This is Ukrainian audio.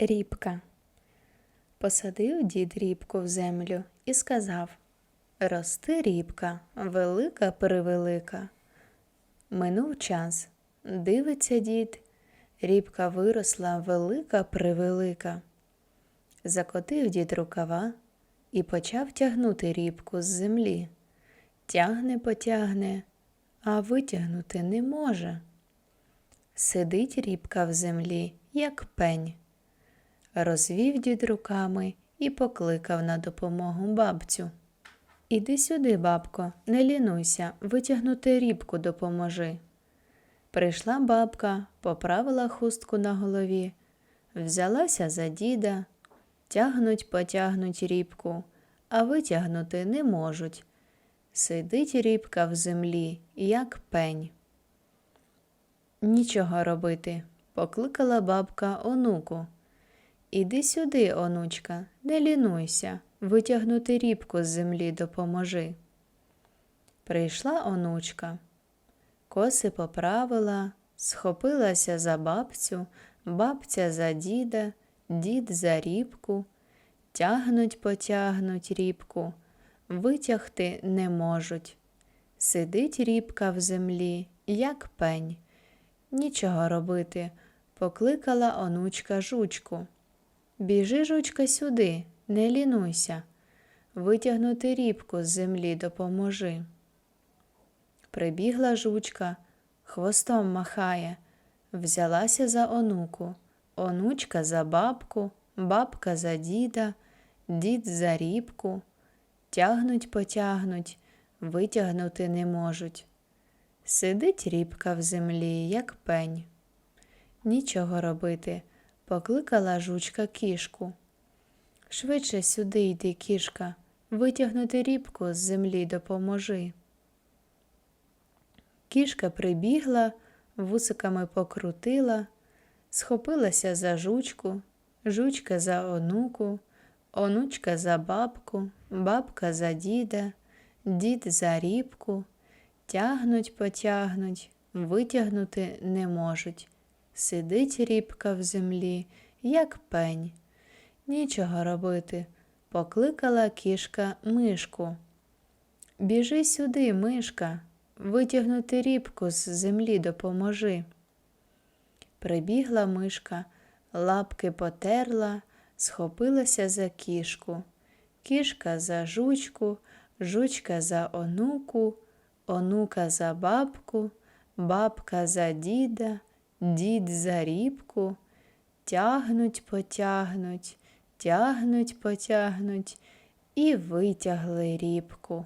Рібка. Посадив дід рібку в землю і сказав Рости рібка, велика превелика. Минув час. Дивиться дід. Рібка виросла велика превелика. Закотив дід рукава і почав тягнути рібку з землі. Тягне, потягне, а витягнути не може. Сидить рібка в землі, як пень. Розвів дід руками і покликав на допомогу бабцю. Іди сюди, бабко, не лінуйся, витягнути рібку допоможи. Прийшла бабка, поправила хустку на голові, взялася за діда, тягнуть, потягнуть рібку, а витягнути не можуть. Сидить рібка в землі, як пень. Нічого робити, покликала бабка онуку. Іди сюди, онучка, не лінуйся, витягнути рібку з землі допоможи. Прийшла онучка, коси поправила, схопилася за бабцю, бабця за діда, дід за рібку, тягнуть, потягнуть рібку, витягти не можуть. Сидить рібка в землі, як пень. Нічого робити, покликала онучка жучку. Біжи, жучка, сюди, не лінуйся, витягнути рібку з землі допоможи. Прибігла жучка, хвостом махає, взялася за онуку, онучка за бабку, бабка за діда, дід за рібку. Тягнуть, потягнуть, витягнути не можуть. Сидить рібка в землі, як пень. Нічого робити, покликала жучка кішку. Швидше сюди йди, кішка, витягнути рібку з землі допоможи. Кішка прибігла, вусиками покрутила, схопилася за жучку, жучка за онуку, онучка за бабку, бабка за діда, дід за рібку. Тягнуть, потягнуть, витягнути не можуть. Сидить рібка в землі, як пень. Нічого робити, покликала кішка мишку. Біжи сюди, мишка, витягнути рібку з землі допоможи. Прибігла мишка, лапки потерла, схопилася за кішку. Кішка за жучку, жучка за онуку онука за бабку, бабка за діда, дід за рібку, тягнуть, потягнуть, тягнуть, потягнуть і витягли рібку.